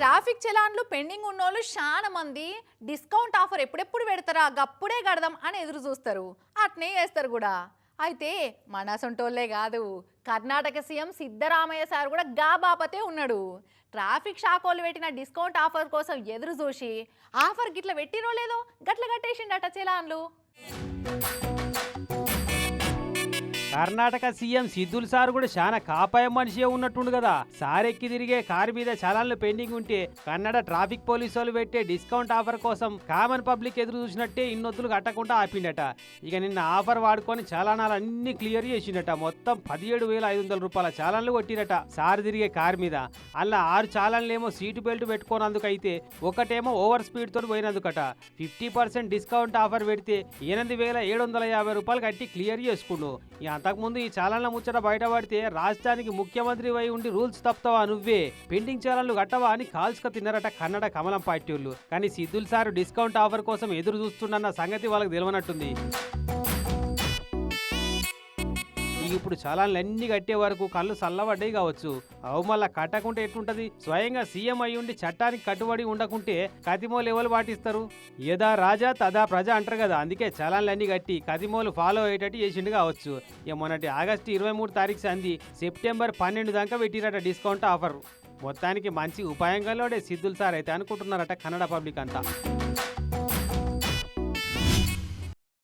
Traffic చలాన్లు pending ఉన్నోళ్ళు చాలా మంది డిస్కౌంట్ ఆఫర్ ఎప్పుడెప్పుడు పెడతారా? గప్పుడే కడదాం అని ఎదురు చూస్తారు. అట్నే చేస్తారు కూడా. అయితే మన సొంటోళ్ళే కాదు. కర్ణాటక సీఎం సిద్ధరామయ్య సార్ కూడా గా బాపతే ఉన్నాడు. ట్రాఫిక్ షాకోలు పెట్టిన డిస్కౌంట్ ఆఫర్ కోసం ఎదురు చూసి ఆఫర్ గిట్ల పెట్టినో లేదో గట్ల కట్టేసిండట చలాన్లు. కర్ణాటక సీఎం సిద్ధుల్ సార్ కూడా చాలా కాపాయం మనిషే ఉన్నట్టుండు కదా. సార్ ఎక్కి తిరిగే కారు మీద చలాన్లు పెండింగ్ ఉంటే కన్నడ ట్రాఫిక్ పోలీసు వాళ్ళు పెట్టే డిస్కౌంట్ ఆఫర్ కోసం కామన్ పబ్లిక్ ఎదురు చూసినట్టే ఇన్నొద్దులు కట్టకుండా ఆపిండట. ఇక నిన్న ఆఫర్ వాడుకొని చలానాలు అన్ని క్లియర్ చేసిండట. మొత్తం పదిహేడు వేల ఐదు వందల రూపాయల చాలన్లు కొట్టినట సార్ తిరిగే కారు మీద. అలా ఆరు చాలన్లేమో సీటు బెల్ట్ పెట్టుకోనందుకైతే ఒకటేమో ఓవర్ స్పీడ్ తోటి పోయినందుకట. ఫిఫ్టీ పర్సెంట్ డిస్కౌంట్ ఆఫర్ పెడితే ఎనిమిది వేల ఏడు వందల యాభై రూపాయలు కట్టి క్లియర్ చేసుకుండు. అంతకుముందు ఈ చాలన్ల ముచ్చట బయటపడితే రాష్ట్రానికి ముఖ్యమంత్రి వై ఉండి రూల్స్ తప్పుతావా నువ్వే? పెండింగ్ చాలన్లు కట్టవా అని కాల్చుక తిన్నారట కన్నడ కమలం పార్టీ కానీ సిద్ధుల్ సార్ డిస్కౌంట్ ఆఫర్ కోసం ఎదురు చూస్తుండన్న సంగతి వాళ్ళకి తెలియనట్టుంది. ఇప్పుడు చలాన్లు అన్ని కట్టే వరకు కళ్ళు చల్లబడ్డాయి కావచ్చు. అవు మళ్ళా కట్టకుంటే ఎట్లుంటది? స్వయంగా సీఎం అయి ఉండి చట్టానికి కట్టుబడి ఉండకుంటే కతిమోలు ఎవరు పాటిస్తారు? యదా రాజా తదా ప్రజ అంటారు కదా అందుకే చలాన్లన్నీ అన్ని కట్టి కతిమోలు ఫాలో అయ్యేటట్టు చేసిండు కావచ్చు. ఇక మొన్నటి ఆగస్టు ఇరవై మూడు తారీఖు సంది సెప్టెంబర్ పన్నెండు దాకా పెట్టిరట డిస్కౌంట్ ఆఫర్. మొత్తానికి మంచి ఉపాయంగా సిద్ధులు సార్ అయితే అనుకుంటున్నారట కన్నడ పబ్లిక్ అంతా.